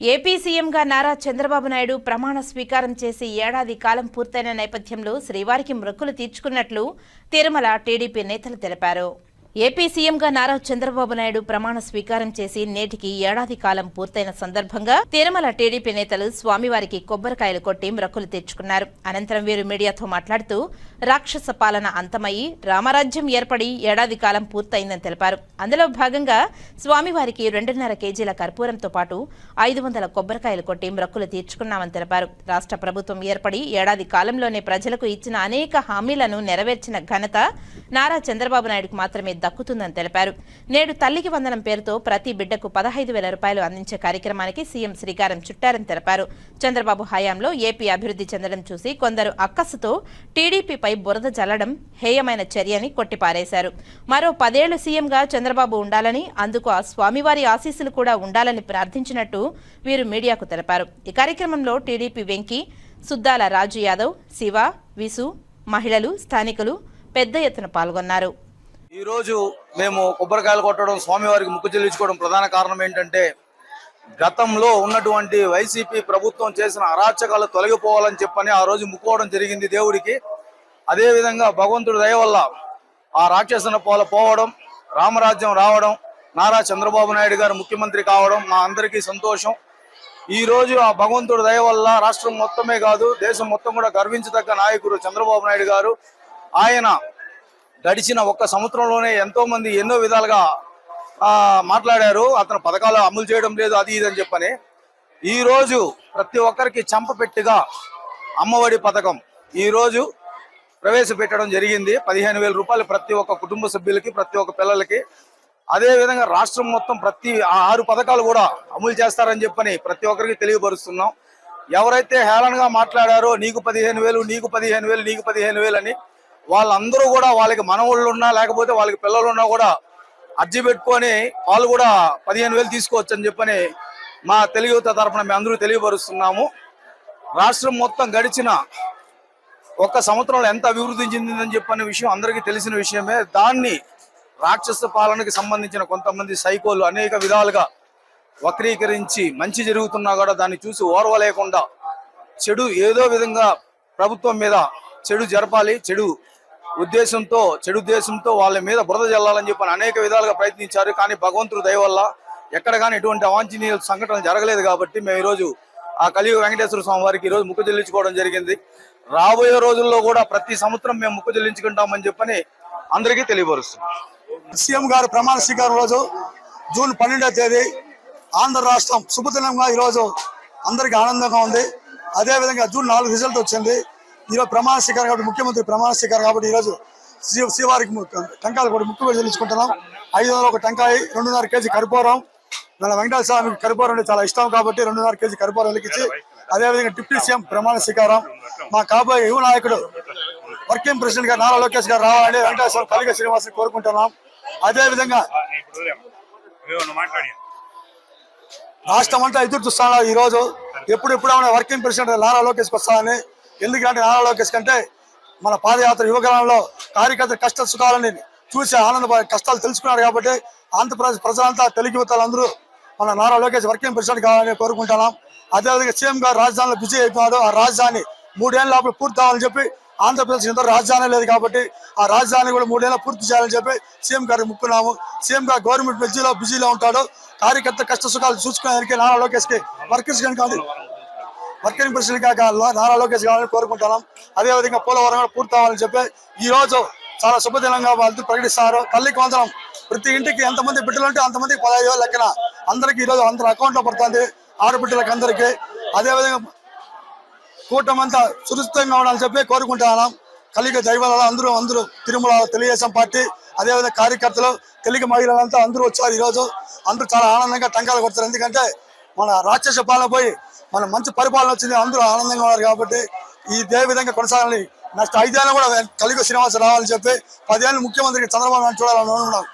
AP సీఎంగా నారా చంద్రబాబు నాయుడు ప్రమాణ స్వీకారం చేసి ఏడాది కాలం పూర్తయిన నేపథ్యంలో శ్రీవారికి మొక్కులు తీర్చుకున్నట్లు తిరుమల టీడీపీ నేతలు తెలిపారు. ఏపీ సీఎంగా నారా చంద్రబాబు నాయుడు ప్రమాణ స్వీకారం చేసి నేటికి ఏడాది కాలం పూర్తయిన సందర్భంగా తిరుమల టీడీపీ నేతలు స్వామివారికి కొబ్బరికాయలు కొట్టి మ్రక్కులు తెచ్చుకున్నారు. అనంతరం వీరు మీడియాతో మాట్లాడుతూ రాక్షస పాలన అంతమయ్యి రామరాజ్యం ఏర్పడి ఏడాది కాలం పూర్తయిందని తెలిపారు. అందులో భాగంగా స్వామివారికి రెండున్నర కేజీల కర్పూరంతో పాటు ఐదు వందల కొబ్బరికాయలు కొట్టి మ్రక్కులు తీర్చుకున్నామని తెలిపారు. రాష్ట్ర ప్రభుత్వం ఏర్పడి ఏడాది కాలంలోనే ప్రజలకు ఇచ్చిన అనేక హామీలను నెరవేర్చిన ఘనత నారా చంద్రబాబు నాయుడుకు మాత్రమే దక్కుతుందని తెలిపారు. నేడు తల్లికి వందనం పేరుతో ప్రతి బిడ్డకు పదహైదు వేల రూపాయలు అందించే కార్యక్రమానికి సీఎం శ్రీకారం చుట్టారని తెలిపారు. చంద్రబాబు హయాంలో ఏపీ అభివృద్ధి చెందడం చూసి కొందరు అక్కసుతో టీడీపీపై బురద జల్లడం హేయమైన చర్యని కొట్టిపారేశారు. మరో పదేళ్ళు సీఎంగా చంద్రబాబు ఉండాలని అందుకు ఆ స్వామివారి ఆశీస్సులు కూడా ఉండాలని ప్రార్థించినట్టు వీరు మీడియాకు తెలిపారు. ఈ కార్యక్రమంలో టీడీపీ వెంకి సుద్దాల రాజు యాదవ్ శివ విసు మహిళలు స్థానికులు పెద్ద ఎత్తున పాల్గొన్నారు. ఈ రోజు మేము కొబ్బరికాయలు కొట్టడం స్వామివారికి ముక్కు చెల్లించుకోవడం ప్రధాన కారణం ఏంటంటే గతంలో ఉన్నటువంటి వైసీపీ ప్రభుత్వం చేసిన అరాచకాలు తొలగిపోవాలని చెప్పని ఆ రోజు ముక్కోవడం జరిగింది దేవుడికి. అదే విధంగా భగవంతుడి దయ వల్ల ఆ రాక్షసన పోల పోవడం రామరాజ్యం రావడం నారా చంద్రబాబు నాయుడు గారు ముఖ్యమంత్రి కావడం మా అందరికీ సంతోషం. ఈ రోజు ఆ భగవంతుడి దయ వల్ల రాష్ట్రం మొత్తమే కాదు దేశం మొత్తం కూడా గర్వించదగ్గ నాయకుడు చంద్రబాబు నాయుడు గారు. ఆయన గడిచిన ఒక్క సంవత్సరంలోనే ఎంతో మంది ఎన్నో విధాలుగా మాట్లాడారు. అతను పథకాలు అమలు చేయడం లేదు అది ఇది అని చెప్పని. ఈరోజు ప్రతి ఒక్కరికి చంపపెట్టుగా అమ్మఒడి పథకం ఈరోజు ప్రవేశపెట్టడం జరిగింది. పదిహేను వేల రూపాయలు ప్రతి ఒక్క కుటుంబ సభ్యులకి ప్రతి ఒక్క పిల్లలకి. అదేవిధంగా రాష్ట్రం మొత్తం ప్రతి ఆ ఆరు పథకాలు కూడా అమలు చేస్తారని చెప్పని ప్రతి ఒక్కరికి తెలియపరుస్తున్నాం. ఎవరైతే హేళనగా మాట్లాడారో నీకు పదిహేను వేలు నీకు పదిహేను వేలు నీకు పదిహేను వేలు అని వాళ్ళందరూ కూడా వాళ్ళకి మనవాళ్ళు ఉన్నా లేకపోతే వాళ్ళకి పిల్లలు ఉన్నా కూడా అర్జీ పెట్టుకొని వాళ్ళు కూడా పదిహేను వేలు తీసుకోవచ్చు అని చెప్పని మా తెలుగు యువత తరఫున మేము అందరూ తెలియపరుస్తున్నాము. రాష్ట్రం మొత్తం గడిచిన ఒక్క సంవత్సరంలో ఎంత అభివృద్ధి చెందిందని చెప్పిన విషయం అందరికీ తెలిసిన విషయమే. దాన్ని రాక్షస పాలనకి సంబంధించిన కొంతమంది సైకోలు అనేక విధాలుగా వక్రీకరించి మంచి జరుగుతున్నా కూడా దాన్ని చూసి ఓర్వలేకుండా చెడు ఏదో విధంగా ప్రభుత్వం మీద చెడు జరపాలి చెడు ఉద్దేశంతో చెడు ఉద్దేశంతో వాళ్ళ మీద బురద జల్లాలని చెప్పని అనేక విధాలుగా ప్రయత్నించారు. కానీ భగవంతుడు దయ వల్ల ఎక్కడ కానీ ఎటువంటి అవాంఛనీయ సంఘటనలు జరగలేదు కాబట్టి మేము ఈరోజు ఆ కలియుగ వెంకటేశ్వర స్వామి వారికి ఈరోజు ముక్కు చెల్లించుకోవడం జరిగింది. రాబోయే రోజుల్లో కూడా ప్రతి సంవత్సరం మేము ముక్కు చెల్లించుకుంటామని చెప్పని అందరికీ తెలియపరుస్తున్నాం. సీఎం గారు ప్రమాణ స్వీకారం రోజు జూన్ పన్నెండవ తేదీ ఆంధ్ర రాష్ట్రం శుభదినంగా ఈరోజు అందరికీ ఆనందంగా ఉంది. అదేవిధంగా జూన్ నాలుగు రిజల్ట్ వచ్చింది. ఈరోజు ప్రమాణ స్వీకారం కాబట్టి ముఖ్యమంత్రి ప్రమాణ స్వీకారం కాబట్టి ఈరోజు శ్రీ శ్రీవారికి టంకాలు కూడా ముక్కు చెల్లించుకుంటున్నాం ఐదు వందల ఒక టెంకాయ రెండున్నర కేజీ కరిపూరం. మన వెంకటేశ్వర స్వామికి కరిపూరం అంటే చాలా ఇష్టం కాబట్టి రెండున్నర కేజీ కరిపూరం వెలిగించి అదేవిధంగా డిప్యూటీ సీఎం ప్రమాణ స్వీకారం. మా కాబోయే యువ నాయకుడు వర్కింగ్ ప్రెసిడెంట్ గారు నారా లోకేష్ గారు రావాలని వెంకటేశ్వర కలిగ శ్రీనివాసని కోరుకుంటున్నాం. అదేవిధంగా రాష్ట్రం అంతా ఎదురు చూస్తాను ఈ రోజు ఎప్పుడు ఎప్పుడు వర్కింగ్ ప్రెసిడెంట్ నారా లోకేష్కి వస్తానని ఎందుకంటే నారా లోకేష్ కంటే మన పాదయాత్ర యువకాలంలో కార్యకర్త కష్ట సుఖాలని చూసి ఆనంద కష్టాలు తెలుసుకున్నారు కాబట్టి ఆంధ్రప్రదేశ్ ప్రజలంతా తెలుగు యువతలందరూ మన నారా లోకేష్ వర్కింగ్ ప్రెసిడెంట్ కావాలని కోరుకుంటున్నాం. అదేవిధంగా సీఎం గారు రాజధానిలో బిజీ అయిపోయాడు. ఆ రాజధాని మూడేళ్ళ లోపల పూర్తి అవ్వాలని చెప్పి ఆంధ్రప్రదేశ్ ఇంత రాజధాని లేదు కాబట్టి ఆ రాజధాని కూడా మూడేళ్ళ పూర్తి చేయాలని చెప్పి సీఎం గారికి ముక్కున్నాము. సీఎం గారు గవర్నమెంట్ బిజీలో బిజీలో ఉంటాడు. కార్యకర్త కష్ట సుఖాలు చూసుకునేదానికి నారా లోకేష్కి వర్కర్స్ కానీ వర్కింగ్ ప్రెసిడెంట్గా నారా లోకేష్ కావాలని కోరుకుంటున్నాం. అదే విధంగా పోలవరం కూడా పూర్తి అవ్వాలని చెప్పి ఈ రోజు చాలా శుభదినంగా వాళ్ళు ప్రకటిస్తారు. తల్లికి వందనం. ప్రతి ఇంటికి ఎంతమంది బిడ్డలు ఉంటే అంతమందికి పదహైదు వేలు లెక్కన అందరికి ఈ రోజు అందరి అకౌంట్లో పడుతుంది. ఆడబిడ్డలకు అందరికి. అదేవిధంగా కూటమి కూటమంతా సురక్షితంగా ఉండాలని చెప్పి కోరుకుంటున్నాం. కలిగ దైవాల అందరూ అందరూ తిరుమల తెలుగుదేశం పార్టీ అదేవిధంగా కార్యకర్తలు తెలుగు మహిళలంతా అందరూ వచ్చారు ఈరోజు అందరూ చాలా ఆనందంగా టంకాలు కొడతారు. ఎందుకంటే మన రాక్షస పాలన పోయి మన మంచి పరిపాలన వచ్చింది. అందరూ ఆనందంగా ఉన్నారు కాబట్టి ఈ ఇదే విధంగా కొనసాగాలని నెక్స్ట్ ఐదేళ్ళు కూడా కలిగి శ్రీనివాస రావాలని చెప్పి పదేళ్ళు ముఖ్యమంత్రికి చంద్రబాబు నాయుడు చూడాలని అనుకున్నాను